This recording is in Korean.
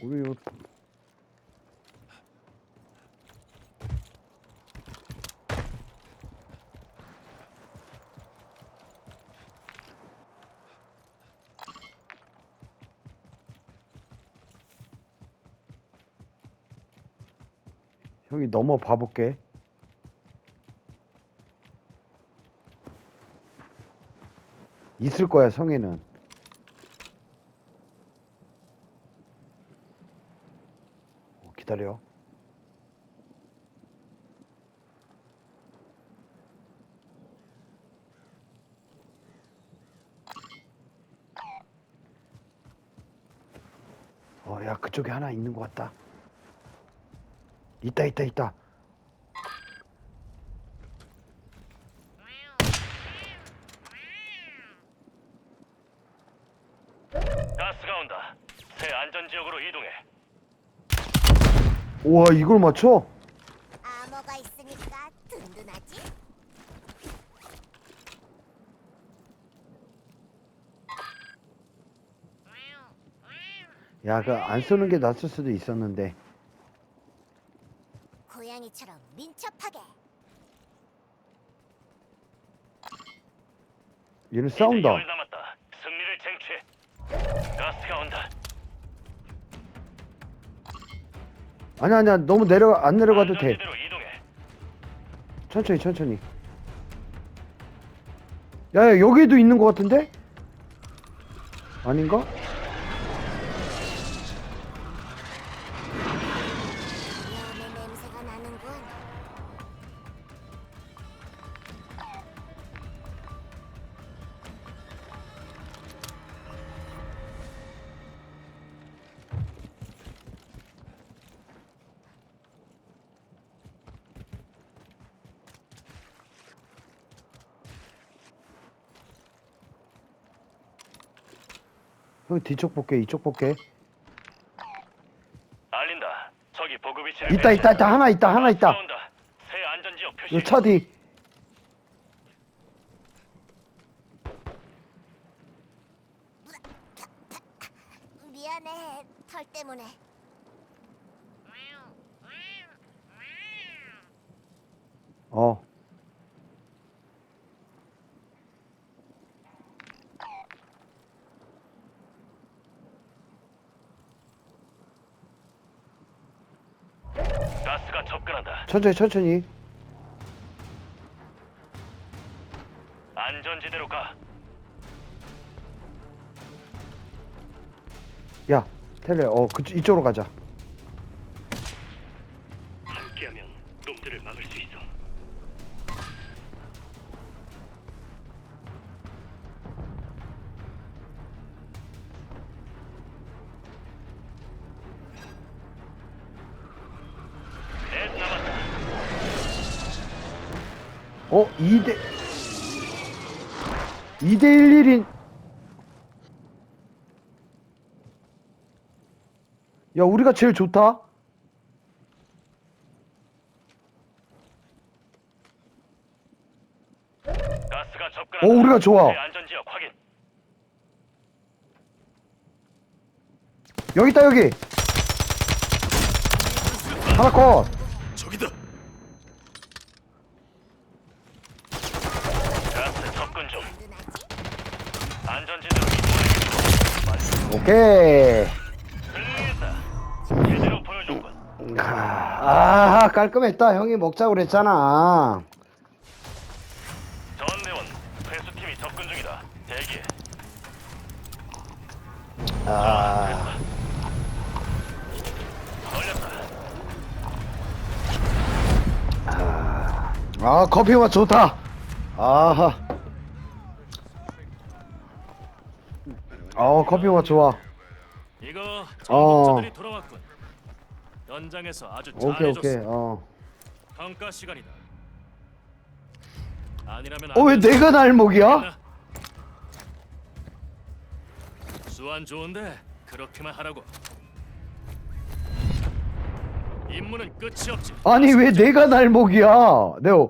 우리 요 형이 넘어 봐볼게. 있을 거야 성에는. 어, 기다려. 어, 야, 그쪽에 하나 있는 것 같다. 있다, 있다, 있다. 가스가 온다. 새 안전 지역으로 이동해. 우와, 이걸 맞춰? 암호가 있으니까 든든하지? 야, 그안 쏘는 게 낫을 수도 있었는데. 고양이처럼 민첩하게 얘는 싸운다. 아니야, 아니야. 너무 내려가, 안 내려가도 돼. 안전지대로 이동해. 천천히, 천천히. 야, 야, 여기도 있는 것 같은데? 아닌가? 형 뒤쪽 볼게, 이쪽 볼게. 알린다. 저기 보급 위치를 있다, 있다, 있다. 하나 있다, 하나 있다. 새 안전 지역 표시. 요차 뒤. 미안해 털 때문에 어. 가스가 접근한다. 천천히, 천천히. 안전지대로 가. 야, 텔레, 어, 그, 이쪽으로 가자. 함께하면 놈들을 막을 수 있어. 어, 2대, 2대 1 1인. 야, 우리가 제일 좋다? 가스가 접근한다. 어, 우리가 좋아. 새 안전 지역 확인. 여기 있다, 여기. 하나 컷. 저기다. 가스 접근 중. 든든하지? 오케이. 제대로 보여줬군. 아, 깔끔했다. 형이 먹자고 그랬잖아. 전대원 회수팀이 접근 중이다. 대기. 아. 아 커피 맛 좋다. 아하. 어, 커피 맛 좋아. 이거 어. 정복자들이 돌아왔군. 현장에서 아주 오케이, 잘해줬어. 오케이. 어. 평가 시간이다. 아니라면 어, 왜안 되지. 내가 날목이야? 나. 수완 좋은데 그렇게만 하라고. 임무는 끝이 없지. 아니, 왜 내가 날목이야? 내가